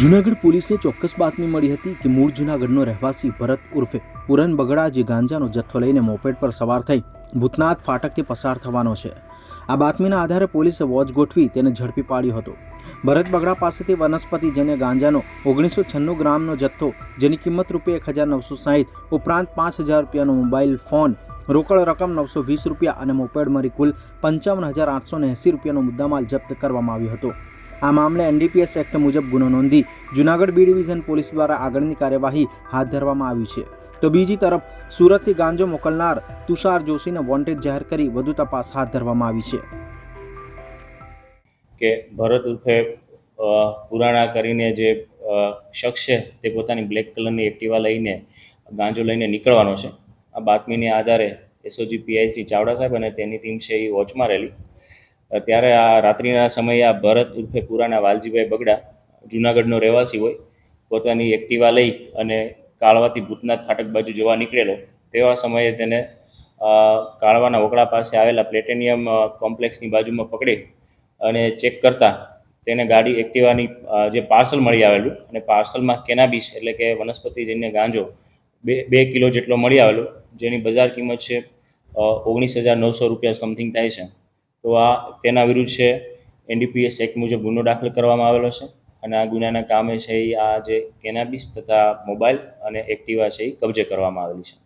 જુનાગઢ પોલીસને ચોક્કસ બાતમી મળી હતી કે મૂળ જુનાગઢનો રહેવાસી ભરત ઉર્ફે પુરન બગડા જે ગાંજાનો જથ્થો લઈને મોપેડ પર સવાર થઈ ભૂતનાથ ફાટકથી પસાર થવાનો છે. આ બાતમીના આધારે પોલીસે વોચ ગોઠવી તેને ઝડપી પાડ્યો હતો. ભરત બગડા પાસેથી વનસ્પતિ જેને ગાંજાનો ઓગણીસો છન્નું ગ્રામનો જથ્થો, જેની કિંમત રૂપિયા એક હજાર નવસો સાહીઠ ઉપરાંત પાંચ હજાર રૂપિયાનો મોબાઈલ ફોન, રોકડ રકમ નવસો વીસ રૂપિયા અને મોપેડ મળી કુલ પંચાવન હજાર આઠસો એંસી રૂપિયાનો મુદ્દામાલ જપ્ત કરવામાં આવ્યો હતો. આ મામલે એનડીપીએસ એક્ટ મુજબ ગુનો નોંધી જુનાગઢ બી ડિવિઝન પોલીસ દ્વારા આગળની કાર્યવાહી હાથ ધરવામાં આવી છે. તો બીજી તરફ, સુરતથી ગાંજો મોકલનાર તુષાર જોશીને વોન્ટેડ જાહેર કરી વધુ તપાસ હાથ ધરવામાં આવી છે. કે ભરત ઉર્ફે પુરાણા કરીને જે શખ્સ છે તે પોતાની બ્લેક કલરની એક્ટિવા લઈને ગાંજો લઈને નીકળવાનો છે. આ બાતમીને આધારે એસઓજી પીઆઈસી ચાવડા સાહેબ અને તેની ટીમ છે એ વોચમાં રહેલી. ત્યારે આ રાત્રિના સમયે આ ભરત ઉર્ફે પુરાના વાલજીભાઈ બગડા જુનાગઢનો રહેવાસી હોય, પોતાની એક્ટિવા લઈ અને કાળવાથી ભૂતનાથ ફાટક બાજુ જવા નીકળેલો, તેવા સમયે તેને કાળવાના ઓકળા પાસે આવેલા પ્લેટેનિયમ કોમ્પ્લેક્સની બાજુમાં પકડી અને ચેક કરતા તેને ગાડી એક્ટિવાની જે પાર્સલ મળી આવેલું અને પાર્સલમાં કેનાબીસ એટલે કે વનસ્પતિજન્ય ગાંજો બે બે કિલો જેટલો મળી આવેલો, જેની બજાર કિંમત છે ઓગણીસ હજાર નવસો રૂપિયા સમથિંગ થાય છે. તો આ તેના વિરુદ્ધ છે. એનડીપીએસ એક્ટ મુજબ ગુનો દાખલ કરવામાં આવેલો છે અને આ ગુનાના કામે છે એ આ જે કેનાબીસ તથા મોબાઈલ અને એક્ટિવા છે એ કબજે કરવામાં આવેલી છે.